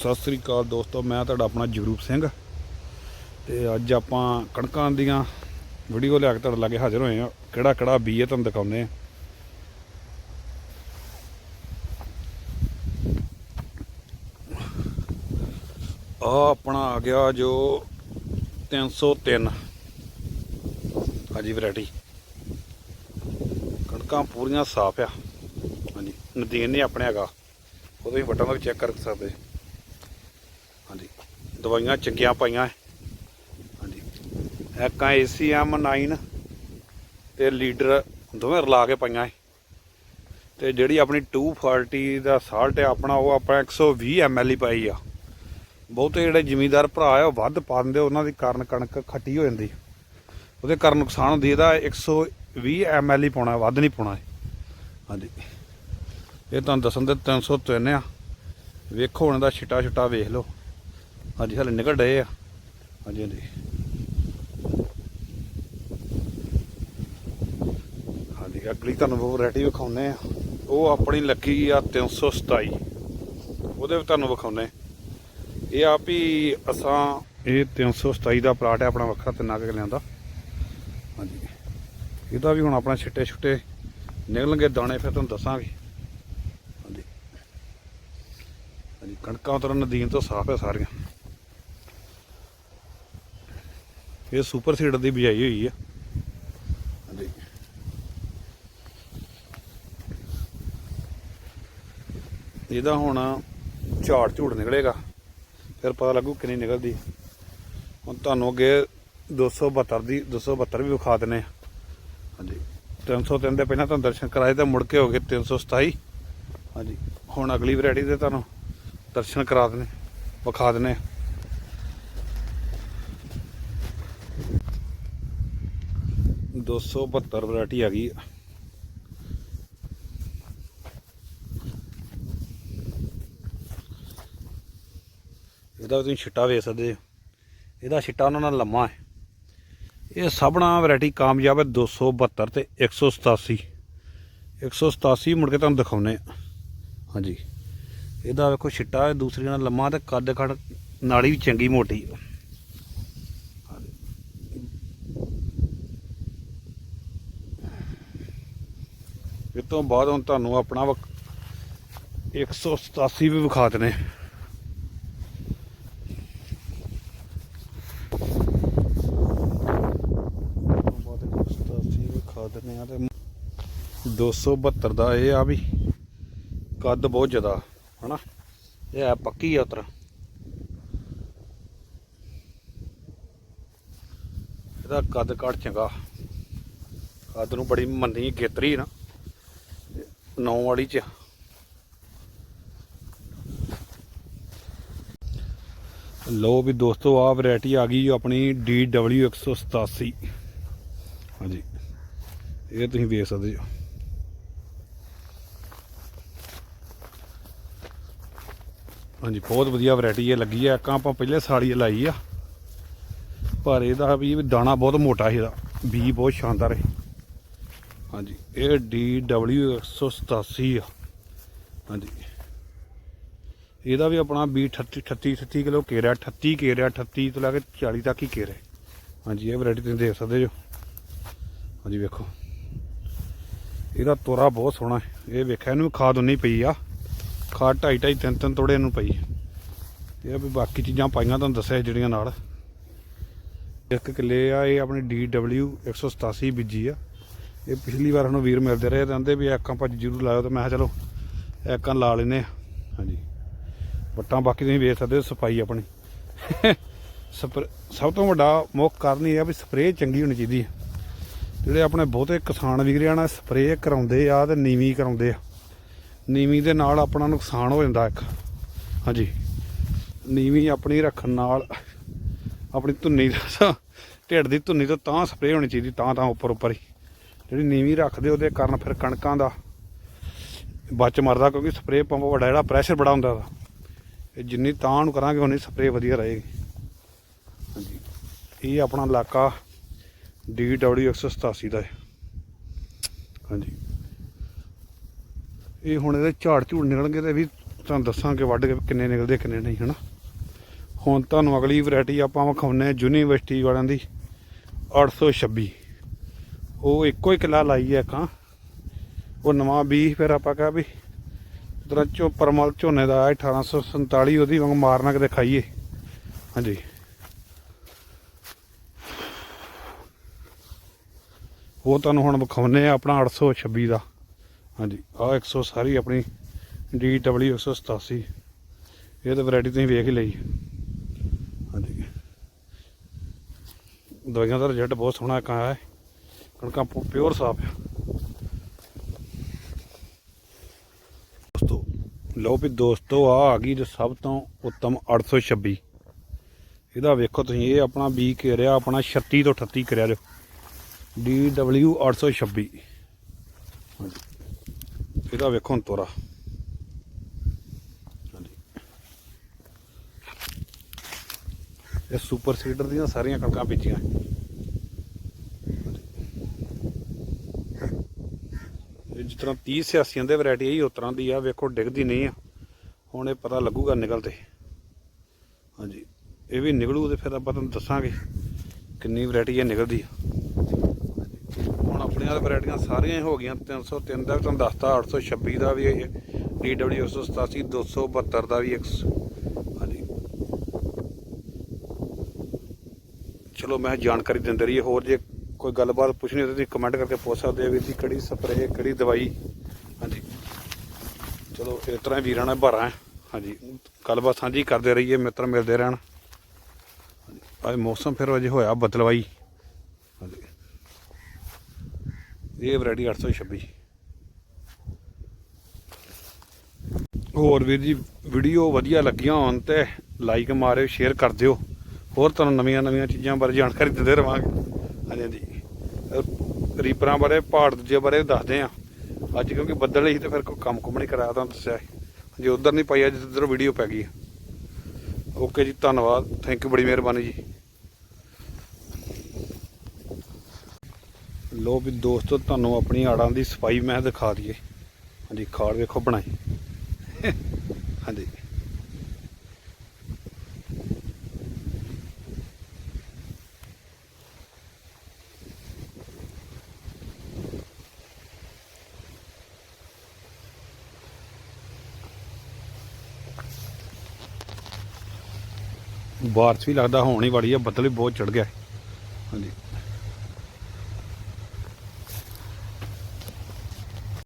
ਸਤਿ ਸ੍ਰੀ ਅਕਾਲ ਦੋਸਤੋ, ਮੈਂ ਤੁਹਾਡਾ ਆਪਣਾ ਜਗਰੂਪ ਸਿੰਘ ਤੇ ਅੱਜ ਆਪਾਂ ਕਣਕਾਂ ਦੀਆਂ ਵੀਡੀਓ ਲਿਆ ਕੇ ਤੁਹਾਡੇ ਲਾਗੇ ਹਾਜ਼ਰ ਹੋਏ ਆ ਕਿਹੜਾ ਕਿਹੜਾ ਬੀਜ ਹੈ ਤੁਹਾਨੂੰ ਦਿਖਾਉਂਦੇ ਆ ਆ ਆਪਣਾ ਆ ਗਿਆ ਜੋ 303 ਹਾਂਜੀ ਵੈਰਾਈਟੀ। ਕਣਕਾਂ ਪੂਰੀਆਂ ਸਾਫ਼ ਆ। ਹਾਂਜੀ, ਨਦੀਨ ਨਹੀਂ ਆਪਣੇ ਹੈਗਾ। ਉਹ ਤੁਸੀਂ ਵੱਟਾਂ ਦਾ ਵੀ ਚੈੱਕ ਕਰ ਸਕਦੇ। ਦਵਾਈਆਂ ਚੰਗੀਆਂ ਪਾਈਆਂ। ਹੈ। ਹਾਂਜੀ ਐਕਾਂ ACM 9 ਤੇ ਲੀਡਰ ਦੋਵੇਂ ਰਲਾ ਕੇ ਪਾਈਆਂ ਹੈ। ਤੇ ਜਿਹੜੀ ਆਪਣੀ 240 ਦਾ ਸਾਲਟ ਹੈ ਆਪਣਾ, ਉਹ ਆਪਾਂ 120 ml ਹੀ ਪਾਈ ਆ। ਬਹੁਤੇ ਜਿਹੜੇ ਜ਼ਿਮੀਂਦਾਰ ਭਰਾ ਆ, ਉਹ ਵੱਧ ਪਾ ਦਿੰਦੇ ਉਹਨਾਂ ਦੀ ਕਾਰਨ ਕਣਕ ਖੱਟੀ ਹੋ ਜਾਂਦੀ। ਉਹਦੇ ਕਾਰਨ ਨੁਕਸਾਨ ਹੁੰਦੀ ਇਹਦਾ 120 ml ਹੀ ਪਾਉਣਾ, ਵੱਧ ਨਹੀਂ ਪਾਉਣਾ ਹਾਂਜੀ। ਇਹ ਤੁਹਾਨੂੰ ਦੱਸਣ ਦੇ 303 ਆ। ਵੇਖੋ ਹੁਣ ਦਾ ਛਿਟਾ ਛਿਟਾ ਵੇਖ ਲਓ। ਹਾਂਜੀ ਹਲੇ ਨਿਕਲ ਰਹੇ ਆ। ਹਾਂਜੀ ਹਾਂਜੀ। ਹਾਂਜੀ ਅਗਲੀ ਤੁਹਾਨੂੰ ਵੈਰਾਈਟੀ ਵਿਖਾਉਨੇ ਆ। ਉਹ ਆਪਣੀ ਲੱਗੀ ਆ 327 ਉਹਦੇ ਵੀ ਤੁਹਾਨੂੰ ਵਿਖਾਉਨੇ ਇਹ ਆ ਵੀ ਅਸਾਂ ਇਹ 327 ਦਾ ਪਲਾਟ ਹੈ ਆਪਣਾ ਵੱਖਰਾ ਤਿੰਨਾ ਕੇ ਲਿਆਂਦਾ। ਹਾਂਜੀ। ਇਹਦਾ ਵੀ ਹੁਣ ਆਪਣਾ ਛਿੱਟੇ ਛੁੱਟੇ ਨਿਕਲਣਗੇ, ਦਾਣੇ ਫਿਰ ਤੁਹਾਨੂੰ ਦੱਸਾਂਗੇ। ਹਾਂਜੀ। ਹਾਂਜੀ, ਕਣਕਾਂ ਉਤਰਨ ਨਦੀਨ ਤੋਂ ਸਾਫ਼ ਹੈ ਸਾਰੀਆਂ। ਇਹ ਸੁਪਰ ਸੀਡਰ ਦੀ ਬਿਜਾਈ ਹੋਈ ਆ। ਹਾਂਜੀ ਇਹਦਾ ਹੁਣ ਝਾੜ ਝੂੜ ਨਿਕਲੇਗਾ ਫਿਰ ਪਤਾ ਲੱਗੂ ਕਿੰਨੀ ਨਿਕਲਦੀ। ਹੁਣ ਤੁਹਾਨੂੰ ਅੱਗੇ 272 ਦੀ 272 ਵੀ ਵਿਖਾ ਦਿੰਨੇ ਆ। ਹਾਂਜੀ। 303 ਦੇ ਪਹਿਲਾਂ ਤੁਹਾਨੂੰ ਦਰਸ਼ਨ ਕਰਾਏ ਤਾਂ ਮੁੜ ਕੇ ਹੋ ਗਏ 327 ਹਾਂਜੀ। ਹੁਣ ਅਗਲੀ ਵੈਰਾਈਟੀ ਦੇ ਤੁਹਾਨੂੰ ਦਰਸ਼ਨ ਕਰਾ ਦਨੇ ਵਿਖਾ ਦਨੇ ਦੋ ਸੌ ਬਹੱਤਰ ਵੈਰਾਈਟੀ ਆ ਗਈ। ਇਹਦਾ ਤੁਸੀਂ ਛਿੱਟਾ ਵੇਖ ਸਕਦੇ ਹੋ। ਇਹਦਾ ਛਿੱਟਾ ਉਹਨਾਂ ਨਾਲ ਲੰਮਾ ਹੈ। ਇਹ ਸਭਨਾ ਵੈਰਾਈਟੀ ਕਾਮਯਾਬ ਹੈ 272 ਤੇ 187 187 ਮੁੜ ਕੇ ਤੁਹਾਨੂੰ ਦਿਖਾਉਨੇ ਆ ਹਾਂਜੀ। ਇਹਦਾ ਵੇਖੋ ਛਿੱਟਾ ਦੂਸਰੀ ਨਾਲ ਲੰਮਾ ਤੇ ਕੱਦ ਖੜ, ਨਾੜੀ ਵੀ ਚੰਗੀ ਮੋਟੀ। ਆ। ਤੋਂ ਬਾਅਦ ਹੁਣ ਤੁਹਾਨੂੰ ਆਪਣਾ ਵਕ- 187 ਵੀ ਵਿਖਾ ਦਨੇ ਬਹੁਤ 187 ਵਿਖਾ ਦਨੇ ਆ ਤੇ 272 ਦਾ ਇਹ ਆ ਵੀ ਕੱਦ ਬਹੁਤ ਜ਼ਿਆਦਾ, ਹਨਾ? ਇਹ ਆ ਪੱਕੀ ਆ ਉਤਰ। ਇਹਦਾ ਕੱਦ ਘੱਟ ਚੰਗਾ। ਕੱਦ ਨੂੰ ਬੜੀ ਮੰਨੀ ਗੇਤਰੀ ਨਾ। ਨੌ ਵਾਲੀ ਚ। ਲੋ ਵੀ ਦੋਸਤੋ ਆ ਵੈਰਾਈਟੀ ਆ ਗਈ ਜੋ ਆਪਣੀ DW 187 ਹਾਂਜੀ। ਇਹ ਤੁਸੀਂ ਵੇਖ ਸਕਦੇ ਹੋ। ਹਾਂਜੀ, ਬਹੁਤ ਵਧੀਆ ਵੈਰਾਈਟੀ ਇਹ ਲੱਗੀ ਆ। ਇੱਕ ਆਪਾਂ ਪਹਿਲੇ ਸਾੜੀ ਲਾਈ ਆ। ਪਰ ਇਹਦਾ ਵੀ ਵੀ ਦਾਣਾ ਬਹੁਤ ਮੋਟਾ ਸੀ ਇਹਦਾ। ਬੀ ਬਹੁਤ ਸ਼ਾਨਦਾਰ ਹੈ ਹਾਂਜੀ, ਇਹ DW 187 ਆ। ਹਾਂਜੀ। ਇਹਦਾ ਵੀ ਆਪਣਾ ਬੀ 38 38 38 ਕਿਲੋ ਕੇਰਿਆ 38 ਕੇਰਿਆ 38 ਤੋਂ ਲੈ ਕੇ 40 ਤੱਕ ਹੀ ਕੇਰੇ ਹਾਂਜੀ, ਇਹ ਵੈਰਾਈਟੀ ਤੁਸੀਂ ਦੇਖ ਸਕਦੇ ਜੋ। ਹਾਂਜੀ, ਵੇਖੋ। ਇਹਦਾ ਤੋਰਾ ਬਹੁਤ ਸੋਹਣਾ ਹੈ। ਇਹ ਵੇਖਿਆ ਇਹਨੂੰ ਖਾਦ ਉਨੀ ਪਈ ਆ। ਖਾਦ ਢਾਈ ਢਾਈ, ਤਿੰਨ ਤਿੰਨ ਤੋੜੇ ਇਹਨੂੰ ਪਈ। ਇਹ ਵੀ ਬਾਕੀ ਚੀਜ਼ਾਂ ਪਾਈਆਂ ਤੁਹਾਨੂੰ ਦੱਸਿਆ ਜਿਹੜੀਆਂ ਨਾਲ। ਇੱਕ ਕਿੱਲੇ ਆ, ਇਹ ਆਪਣੀ DW 187 ਬੀਜੀ ਆ। ਇਹ ਪਿਛਲੀ ਵਾਰ ਸਾਨੂੰ ਵੀਰ ਮਿਲਦੇ ਰਹੇ, ਕਹਿੰਦੇ ਵੀ ਐਕਾਂ ਭਾਜੀ ਜ਼ਰੂਰ ਲਾਇਓ ਤੇ ਮੈਂ ਕਿਹਾ ਚਲੋ ਐਕਾਂ ਲਾ ਲੈਨੇ ਆ ਹਾਂਜੀ। ਵੱਟਾਂ ਬਾਕੀ ਤੁਸੀਂ ਵੇਖ ਸਕਦੇ ਹੋ, ਸਫ਼ਾਈ ਆਪਣੀ। ਸਪਰ, ਸਭ ਤੋਂ ਵੱਡਾ ਮੁੱਖ ਕਾਰਨ ਇਹ ਆ ਵੀ ਸਪਰੇਅ ਚੰਗੀ ਹੋਣੀ ਚਾਹੀਦੀ ਹੈ। ਜਿਹੜੇ ਆਪਣੇ ਬਹੁਤੇ ਕਿਸਾਨ ਵੀਰਿਆਂ ਨਾਲ ਸਪਰੇਅ ਕਰਾਉਂਦੇ ਆ ਤੇ ਨੀਵੀਂ ਕਰਾਉਂਦੇ ਆ। ਨੀਵੀਂ ਦੇ ਨਾਲ ਆਪਣਾ ਨੁਕਸਾਨ ਹੋ ਜਾਂਦਾ ਇੱਕ। ਹਾਂਜੀ। ਨੀਵੀਂ ਆਪਣੀ ਰੱਖਣ ਨਾਲ ਆਪਣੀ ਧੁੰਨੀ ਦਾ ਢਿੱਡ ਦੀ ਧੁੰਨੀ ਤੋਂ ਤਾਂ ਸਪਰੇਅ ਹੋਣੀ ਚਾਹੀਦੀ, ਤਾਂ ਤਾਂ ਉੱਪਰ ਉੱਪਰ ਹੀ। ਜਿਹੜੀ ਨੀਵੀਂ ਰੱਖਦੇ ਉਹਦੇ ਕਾਰਨ ਫਿਰ ਕਣਕਾਂ ਦਾ ਬਚ ਮਰਦਾ ਕਿਉਂਕਿ ਸਪਰੇਅ ਪੰਪ ਵੱਡਾ ਜਿਹੜਾ ਪ੍ਰੈਸ਼ਰ ਬੜਾ ਹੁੰਦਾ ਉਹਦਾ। ਇਹ ਜਿੰਨੀ ਤਾਂ ਨੂੰ ਕਰਾਂਗੇ ਉਨੀ ਸਪਰੇਅ ਵਧੀਆ ਰਹੇਗੀ। ਹਾਂਜੀ। ਇਹ ਆਪਣਾ ਇਲਾਕਾ DW 187 ਦਾ ਹੈ। ਹਾਂਜੀ। ਇਹ ਹੁਣ ਇਹਦੇ ਝਾੜ ਝੂੜ ਨਿਕਲਣਗੇ ਤੇ ਵੀ ਤੁਹਾਨੂੰ ਦੱਸਾਂਗੇ ਵੱਢ ਕੇ ਕਿੰਨੇ ਨਿਕਲਦੇ ਕਿੰਨੇ ਨਹੀਂ, ਹਨਾ। ਹੁਣ ਤੁਹਾਨੂੰ ਅਗਲੀ ਵੈਰਾਈਟੀ ਆਪਾਂ ਵਿਖਾਉਨੇ ਯੂਨੀਵਰਸਿਟੀ ਵਾਲਿਆਂ ਦੀ 826 ਉਹ ਇੱਕੋ ਹੀ ਕਿੱਲਾ ਲਾਈ ਹੈ ਕਾਂ ਉਹ ਨਵਾਂ ਬੀ ਫਿਰ ਆਪਾਂ ਕਿਹਾ ਵੀ ਉਧਰ ਚੋ ਪਰਮਲ ਝੋਨੇ ਦਾ ਆਇਆ 1847 ਉਹਦੀ ਵਾਂਗ ਮਾਰਨਾ ਕਿਤੇ ਖਾਈਏ। ਹਾਂਜੀ। ਉਹ ਤੁਹਾਨੂੰ ਹੁਣ ਵਿਖਾਉਨੇ ਆ ਆਪਣਾ 826 ਦਾ। ਹਾਂਜੀ, ਆ 100 ਸਾਰੀ ਆਪਣੀ DW 187 ਇਹ ਤਾਂ ਵੈਰਾਈਟੀ ਤੁਸੀਂ ਵੇਖ ਹੀ ਲਈ। ਹਾਂਜੀ। ਦਵਾਈਆਂ ਦਾ ਰਿਜ਼ਲਟ ਬਹੁਤ ਸੋਹਣਾ ਕਾ ਹੈ। ਕਣਕਾਂ ਪਿਓਰ ਸਾਫ਼ ਆ। ਦੋਸਤੋ, ਲਓ ਵੀ ਦੋਸਤੋ, ਆ ਆ ਗਈ ਜੋ ਸਭ ਤੋਂ ਉੱਤਮ 826 ਇਹਦਾ ਵੇਖੋ ਤੁਸੀਂ, ਇਹ ਆਪਣਾ ਬੀ ਕਰਿਆ ਆਪਣਾ 36 ਤੋਂ 38 ਕਰਿਆ ਜੋ DW 826 ਹਾਂਜੀ। ਇਹਦਾ ਵੇਖੋ ਹੁਣ ਤੋਰਾ। ਹਾਂਜੀ। ਇਹ ਸੁਪਰ ਸੀਡਰ ਦੀਆਂ ਸਾਰੀਆਂ ਕਣਕਾਂ ਬੀਜੀਆਂ ਇਹ ਜਿਸ ਤਰ੍ਹਾਂ 30 ਸਿਆਸੀਆਂ ਦੇ ਵੈਰਾਈਟੀ ਹੈ ਉਸ ਤਰ੍ਹਾਂ ਦੀ ਆ, ਵੇਖੋ, ਡਿੱਗਦੀ ਨਹੀਂ ਆ। ਹੁਣ ਇਹ ਪਤਾ ਲੱਗੂਗਾ ਨਿਕਲਦੇ ਹਾਂਜੀ, ਇਹ ਵੀ ਨਿਕਲੂ ਤੇ ਫਿਰ ਆਪਾਂ ਤੁਹਾਨੂੰ ਦੱਸਾਂਗੇ ਕਿੰਨੀ ਵੈਰਾਈਟੀ ਇਹ ਨਿਕਲਦੀ ਆ। ਹੁਣ ਆਪਣੀਆਂ ਤਾਂ ਵੈਰਾਈਟੀਆਂ ਸਾਰੀਆਂ ਹੀ ਹੋ ਗਈਆਂ 303 ਦਾ ਵੀ ਤੁਹਾਨੂੰ ਦੱਸਤਾ 826 ਦਾ ਵੀ DW 187 272 ਦਾ ਵੀ 100 ਹਾਂਜੀ। ਚਲੋ, ਮੈਂ ਜਾਣਕਾਰੀ ਦਿੰਦੇ ਰਹੀਏ, ਹੋਰ ਜੇ ਕੋਈ ਗੱਲਬਾਤ ਪੁੱਛਣੀ ਹੋਵੇ ਤੁਸੀਂ ਕਮੈਂਟ ਕਰਕੇ ਪੁੱਛ ਸਕਦੇ ਹੋ ਵੀਰ ਜੀ ਕਿਹੜੀ ਸਪਰੇਅ ਕਿਹੜੀ ਦਵਾਈ। ਹਾਂਜੀ। ਚਲੋ, ਇਸ ਤਰ੍ਹਾਂ ਵੀਰਾਂ ਨਾਲ ਭਰਾ ਹਾਂਜੀ। ਗੱਲਬਾਤ ਸਾਂਝੀ ਕਰਦੇ ਰਹੀਏ, ਮਿੱਤਰ ਮਿਲਦੇ ਰਹਿਣ। ਅੱਜ ਮੌਸਮ ਫਿਰ ਅਜੇ ਹੋਇਆ ਬਦਲਵਾਈ। ਹਾਂਜੀ। ਇਹ ਵੈਰਾਈਟੀ 826 ਹੋਰ ਵੀਰ ਜੀ ਵੀਡੀਓ ਵਧੀਆ ਲੱਗੀਆਂ ਹੋਣ ਤੇ ਲਾਈਕ ਮਾਰਿਓ ਸ਼ੇਅਰ ਕਰ ਦਿਓ। ਹੋਰ ਤੁਹਾਨੂੰ ਨਵੀਆਂ ਨਵੀਆਂ ਚੀਜ਼ਾਂ ਬਾਰੇ ਜਾਣਕਾਰੀ ਦਿੰਦੇ ਰਵਾਂਗੇ। ਹਾਂਜੀ ਹਾਂਜੀ। ਰੀਪਰਾਂ ਬਾਰੇ, ਪਹਾੜ ਦੂਜੇ ਬਾਰੇ ਦੱਸਦੇ ਆ ਅੱਜ ਕਿਉਂਕਿ ਬੱਦਲ ਸੀ ਤੇ ਫਿਰ ਕੋਈ ਕੰਮ ਕੁਮ ਨਹੀਂ ਕਰਾਇਆ ਤੁਹਾਨੂੰ ਦੱਸਿਆ ਸੀ। ਜੇ ਉਧਰ ਨਹੀਂ ਪਾਈ, ਅੱਜ ਇੱਧਰ ਵੀਡੀਓ ਪੈ ਗਈ ਓਕੇ ਜੀ, ਧੰਨਵਾਦ। ਥੈਂਕ ਯੂ ਬੜੀ ਮਿਹਰਬਾਨੀ ਜੀ। ਲੋ ਵੀ ਦੋਸਤੋ, ਤੁਹਾਨੂੰ ਆਪਣੀ ਆੜਾਂ ਦੀ ਸਫ਼ਾਈ ਮੈਂ ਦਿਖਾ ਦਈਏ। ਹਾਂਜੀ ਖਾੜ ਵੇਖੋ ਬਣਾਈ। ਹਾਂਜੀ। ਬਾਰਿਸ਼ ਵੀ ਲੱਗਦਾ ਹੋਣ ਹੀ ਵਾਲੀ ਆ ਬੱਦਲ ਵੀ ਬਹੁਤ ਚੜ ਗਿਆ। ਹਾਂਜੀ।